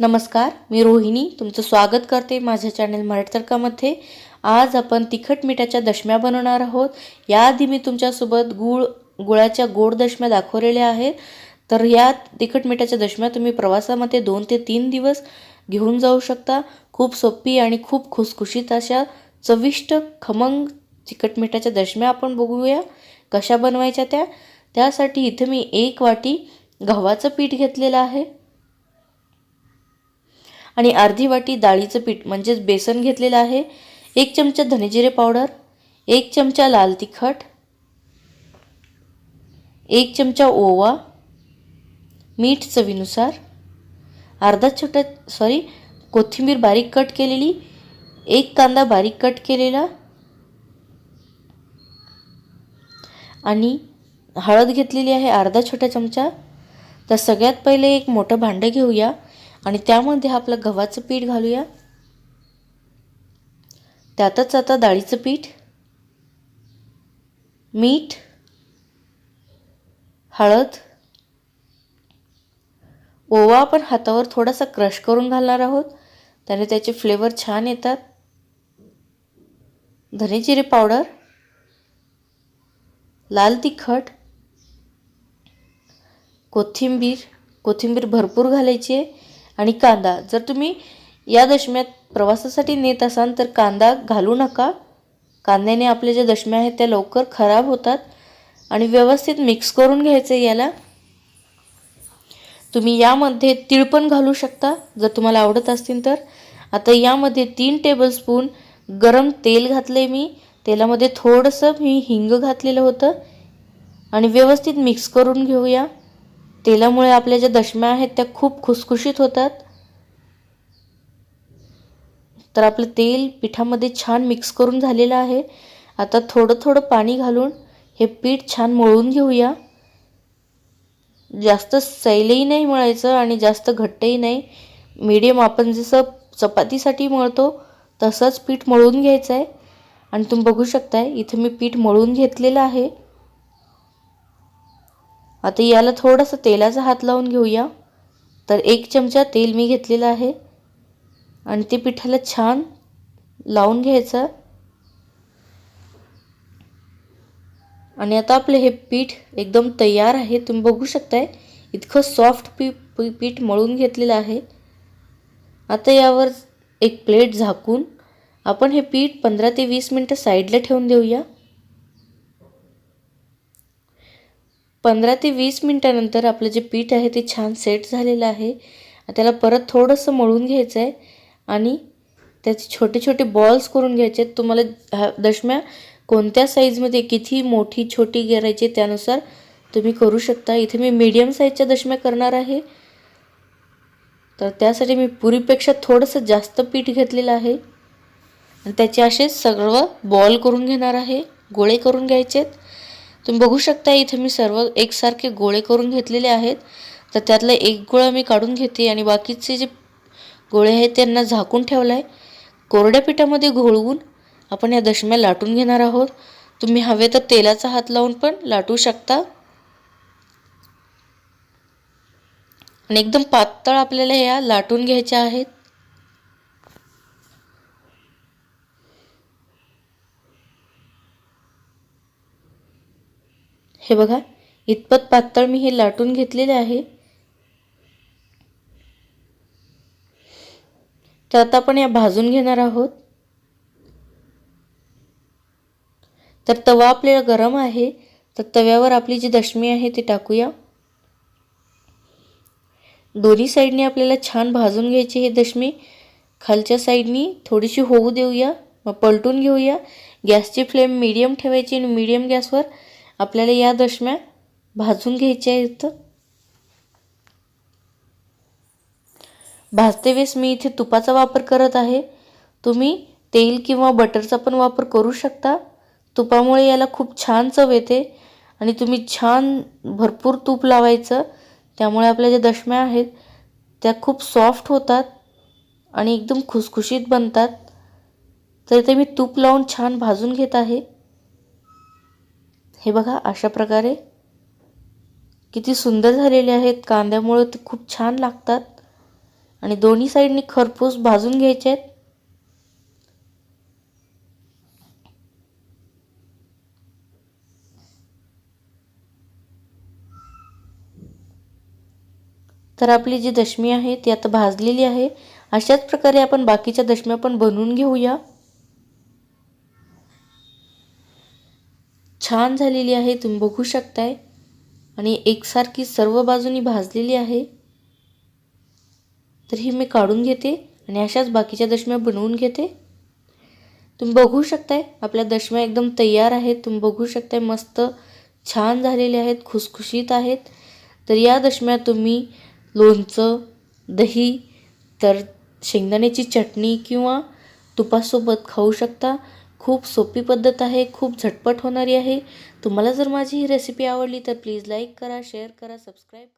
नमस्कार मी रोहिणी. तुमचं स्वागत करते माझ्या चॅनल मराठी तर्कामध्ये आज आपण तिखट मिठाच्या दशम्या बनवणार आहोत. याआधी मी तुमच्यासोबत गुळ गुळाच्या गोड दशम्या दाखवलेल्या आहेत. तर या तिखट मिठाच्या दशम्या तुम्ही प्रवासामध्ये दोन ते तीन दिवस घेऊन जाऊ शकता. खूप सोपी आणि खूप खुसखुशीत अशा चविष्ट खमंग तिखट मिठाच्या दशम्या आपण बघूया. कशा बनवायच्या त्या? त्यासाठी इथं मी एक वाटी गव्हाचं पीठ घेतलेलं आहे. आणि अर्धी वाटी डाळीचं पीठ म्हणजेच बेसन घेतलेलं आहे. एक चमचा धनेजिरे पावडर एक चमचा लाल तिखट एक चमचा ओवा मीठ चवीनुसार अर्धा छोटा सॉरी कोथिंबीर बारीक कट केलेली एक कांदा बारीक कट केलेला आणि हळद घेतलेली आहे अर्धा छोटा चमचा. तर सगळ्यात पहिले एक मोठं भांडं घेऊया. आणि त्यामध्ये आपलं गव्हाचं पीठ घालूया. त्यातच आता डाळीचं पीठ मीठ हळद. ओवा आपण हातावर थोडासा क्रश करून घालणार आहोत. त्याने त्याचे फ्लेवर छान येतात. धने जिरे पावडर लाल तिखट कोथिंबीर कोथिंबीर भरपूर घालायची आहे. आणि कांदा. जर तुम्ही या दशम्यात प्रवासासाठी नेत असाल तर कांदा घालू नका. कांद्याने आपल्या ज्या दशम्या आहेत त्या लवकर खराब होतात आणि व्यवस्थित मिक्स करून घ्यायचं याला. तुम्ही यामध्ये तीळ पण घालू शकता जर तुम्हाला आवडत असतील तर. आता यामध्ये तीन टेबलस्पून गरम तेल घातलं आहे मी. तेलामध्ये थोडंसं मी हिंग घातलेलं होतं. आणि व्यवस्थित मिक्स करून घेऊया. तेलामुळे आपल्या ज्या दशम्या आहेत त्या खूप खुसखुशीत होतात. तर आपलं तेल पिठामध्ये छान मिक्स करून झालेलं आहे. आता थोडं थोडं पाणी घालून हे पीठ छान मळून घेऊया. जास्त सैलही नाही मळायचं आणि जास्त घट्टही नाही. मीडियम आपण जसं चपातीसाठी मळतो तसंच पीठ मळून घ्यायचं आहे आणि तुम्ही बघू शकताय इथं मी पीठ मळून घेतलेलं आहे. आता याला थोडंसं तेलाचा हात लावून घेऊया. तर एक चमचा तेल मी घेतलेलं आहे. आणि ते पिठाला छान लावून घ्यायचं. आणि आता आपलं हे पीठ एकदम तयार आहे. तुम्ही बघू शकताय इतकं सॉफ्ट पी पीठ मळून घेतलेलं आहे. आता यावर एक प्लेट झाकून आपण हे पीठ पंधरा ते वीस मिनटं साईडला ठेवून देऊया. पंधरा ते वीस मिनटानंतर आपलं जे पीठ आहे ते छान सेट झालेलं आहे. त्याला परत थोडंसं मळून घ्यायचं आहे आणि त्याचे छोटे छोटे बॉल्स करून घ्यायचे आहेत. तुम्हाला ह्या दशम्या कोणत्या साईजमध्ये किती मोठी छोटी करायची त्यानुसार तुम्ही करू शकता. इथे मी मीडियम साईजच्या दशम्या करणार आहे. तर त्यासाठी मी पुरीपेक्षा थोडंसं जास्त पीठ घेतलेलं आहे. आणि त्याचे असे सगळं बॉल करून घेणार आहे. गोळे करून घ्यायचे आहेत. तुम्ही बघू शकता इथे मी सर्व एकसारखे गोळे करून घेतलेले आहेत. तर त्यातला एक गोळा मी काढून घेते आणि बाकीचे जे गोळे आहेत त्यांना झाकून ठेवलं आहे कोरड्या पिठामध्ये घोळवून आपण या दशम्या लाटून घेणार आहोत. तुम्ही हवे तर तेलाचा हात लावून पण लाटू शकता. आणि एकदम पातळ आपल्याला या लाटून घ्यायच्या आहेत. हे बघा इतपत पातळ मी हे लाटून घेतलेले आहे. तर आता आपण या भाजून घेणार आहोत. तर तवा आपल्याला गरम आहे तर तव्यावर आपली जी दशमी आहे ती टाकूया. दोन्ही साईडने आपल्याला छान भाजून घ्यायची ही दशमी. खालच्या साईडनी थोडीशी होऊ देऊया मग पलटून घेऊया. गॅसची फ्लेम मीडियम ठेवायची आणि मीडियम गॅसवर आपल्याला या दशम्या भाजून घ्यायच्या आहेत. भाजते वेळेस मी इथे तुपाचा वापर करत आहे. तुम्ही तेल किंवा बटरचा पण वापर करू शकता. तुपामुळे याला खूप छान चव येते आणि तुम्ही छान भरपूर तूप लावायचं. त्यामुळे आपल्या ज्या दशम्या आहेत त्या खूप सॉफ्ट होतात आणि एकदम खुसखुशीत बनतात. तर ते मी तूप लावून छान भाजून घेत आहे. हे बघा अशा प्रकारे किती सुंदर झालेले आहेत. कांद्यामुळं ते खूप छान लागतात. आणि दोन्ही साईडनी खरपूस भाजून घ्यायचे आहेत. तर आपली जी दशमी आहे ती आता भाजलेली आहे. अशाच प्रकारे आपण बाकीच्या दशम्या पण बनवून घेऊया. छान झालेली आहे तुम्ही बघू शकताय. आणि एकसारखी सर्व बाजूनी भाजलेली आहे. तर ही मी काढून घेते आणि अशाच बाकीच्या दशम्या बनवून घेते. तुम्ही बघू शकताय आपल्या दशम्या एकदम तयार आहेत. तुम्ही बघू शकताय मस्त छान झालेले आहेत खुसखुशीत आहेत. तर या दशम्या तुम्ही लोणचं दही तर शेंगदाण्याची चटणी किंवा तुपासोबत खाऊ शकता. खूप सोपी पद्धत आहे खूप झटपट होणारी आहे. तुम्हाला जर माझी ही रेसिपी आवडली तर प्लीज लाईक करा शेअर करा सबस्क्राईब